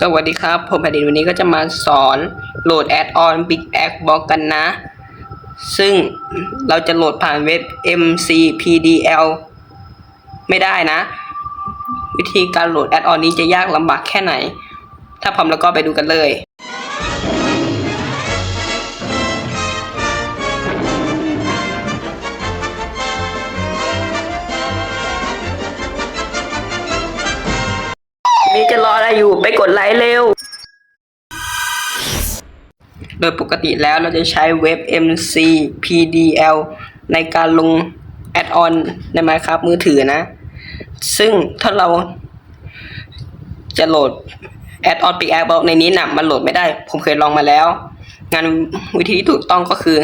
สวัสดีครับ ผมแผ่นดินวันนี้ก็จะมาสอนโหลดแอดออน Big X Box กันนะ ซึ่งเราจะโหลดผ่านเว็บ MCPDL ไม่ได้นะ วิธีการโหลดแอดออนนี้จะยากลำบากแค่ไหน ถ้าพร้อมแล้วก็ไปดูกันเลย ไรอยู่ไปกดไลค์เร็ว โดยปกติแล้วเราจะใช้เว็บ MCPDL ในการลงแอดออนใน Minecraft มือถือนะ ซึ่งถ้าเราจะโหลดแอดออนปีแอบอกในนี้นะมันโหลดไม่ได้ ผมเคยลองมาแล้ว งานวิธีที่ถูกต้องก็คือ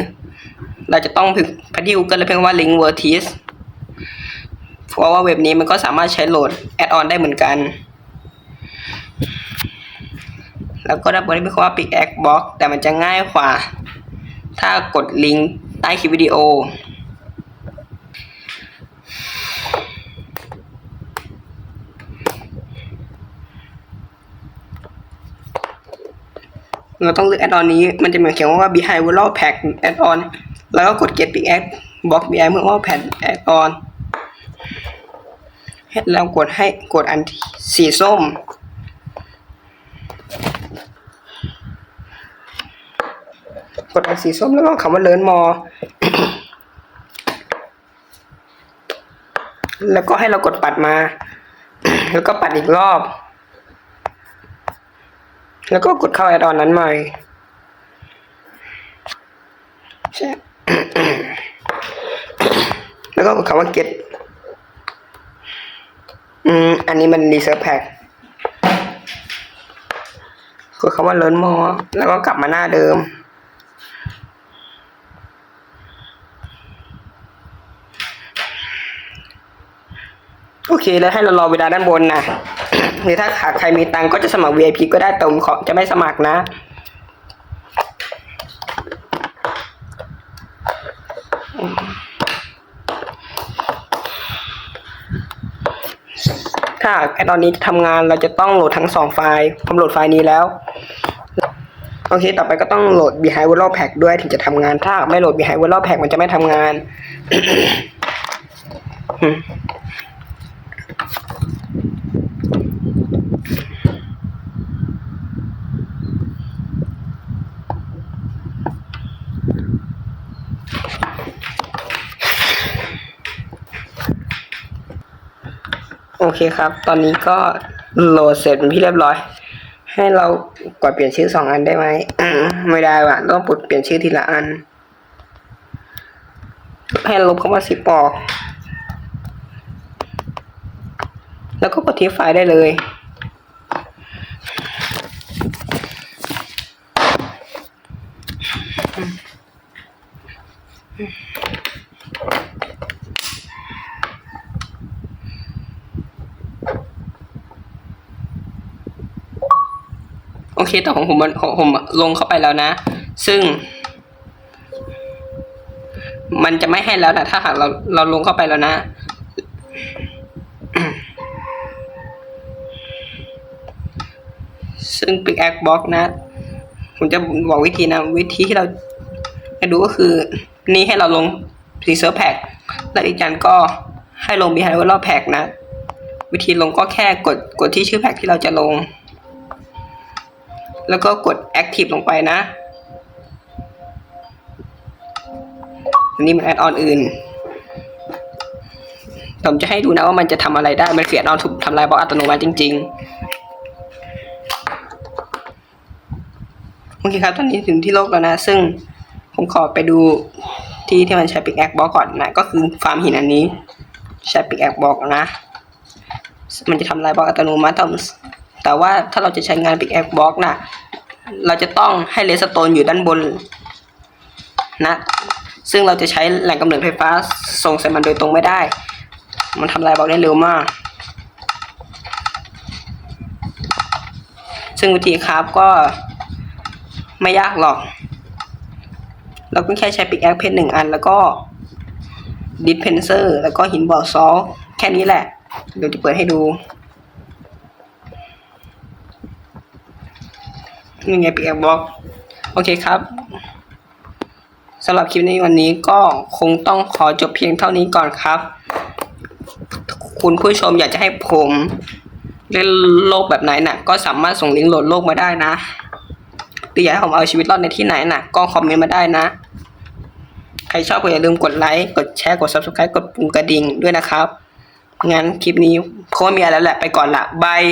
เราจะต้องไปที่ Google แล้วเพียงว่า link vertis เพราะว่าเว็บนี้มันก็สามารถใช้โหลดแอดออนได้เหมือนกัน แล้วก็ดับบนที่เป็นคำว่า pickaxe box แต่มันจะง่ายกว่า ถ้ากดลิงก์ใต้คลิปวิดีโอ เราต้องเลือกแอดออนนี้ มันจะเหมือนเขียนว่า behavioral pack add on แล้วก็กด get pickaxe box behavioral pack add on แล้วกดให้กดอันสีส้ม กดอันสีส้มแล้วก็คำว่าเลิร์นมอ แล้วก็ให้เรากดปัดมา แล้วก็ปัดอีกรอบ แล้วก็กดเข้าแอดออนนั้นใหม่ใช่แล้วก็กดคำว่า get อืม อันนี้มันรีเซิร์ฟแพ็กกดคำว่าเลิร์นมอ แล้วก็กลับมาหน้าเดิม โอเค แล้วให้เรารอเวลาด้านบนนะหรือถ้าหากใครมีตังก็จะสมัคร VIP ก็ได้แต่ผมขอจะไม่สมัครนะ ถ้าแอดอนนี้จะทำงานเราจะต้องโหลดทั้งสองไฟล์ผมโหลดไฟล์นี้แล้ว โอเค ต่อไปก็ต้องโหลด behavioral pack ด้วยถึงจะทำงาน ถ้าไม่โหลด behavioral pack มันจะไม่ทำงาน โอเคครับ ตอนนี้ก็โหลดเสร็จเป็นที่เรียบร้อย ให้เรากดเปลี่ยนชื่อสองอันได้ไหมไม่ได้ว่ะ ต้องปลดเปลี่ยนชื่อทีละอัน ให้ลบคำว่าสิบอก แล้วก็กดที่ไฟล์ได้เลย โอเคแต่ของผมมันของผมลงเข้าไปแล้วนะ ซึ่ง มันจะไม่ให้แล้วนะถ้าหากเราเราลงเข้าไปแล้วนะซึ่ง Big X Box นะ ผมจะบอกวิธีนะ วิธีที่เราจะดูก็คือ นี่ให้เราลง Reserve Pack และอีกอย่างก็ให้ลง Behavioral Pack นะ วิธีลงก็แค่กดกดที่ชื่อแพ็กที่เราจะลง แล้วก็กด Active ลงไปนะอันนี้มันแอดออนอื่น ผมจะให้ดูนะว่ามันจะทำอะไรได้ มันเขียนออนถูกทำลายบล็อกอัตโนมัติจริง ๆ โอเคครับ ตอนนี้ถึงที่โลกแล้วนะ ซึ่งผมขอไปดูที่ที่มันใช้ปิกแอคบล็อกก่อนนะ ก็คือฟาร์มหินอันนี้ ใช้ปิกแอคบล็อกนะ มันจะทำลายบล็อกอัตโนมัติแต่ว่าถ้าเราจะใช้งานปิกแอคบล็อกนะ เราจะต้องให้เลสโตนอยู่ด้านบนนะ ซึ่งเราจะใช้แหล่งกำเนิดไฟฟ้าส่งใส่มันโดยตรงไม่ได้ มันทำลายบล็อกได้เร็วมาก ซึ่งวิธีครับก็ไม่ยากหรอก เราก็แค่ใช้ปิกแอคเพนหนึ่งอันแล้วก็ดิสเพนเซอร์แล้วก็หินบ่อซอลแค่นี้แหละ เดี๋ยวจะเปิดให้ดู นี่ไงปีกบล็อกโอเคครับสำหรับคลิปในวันนี้ก็คงต้องขอจบเพียงเท่านี้ก่อนครับ คุณผู้ชมอยากจะให้ผมเล่นโลกแบบไหนน่ะ ก็สามารถส่งลิงก์โหลดโลกมาได้นะหรืออยากให้ผมเอาชีวิตรอดในที่ไหนน่ะ ก็คอมเมนต์มาได้นะ ใครชอบก็อย่าลืมกดไลค์ กดแชร์ กด subscribe กดปุ่มกระดิ่งด้วยนะครับ งั้นคลิปนี้คงไม่มีอะไรแล้วแหละไปก่อนละบาย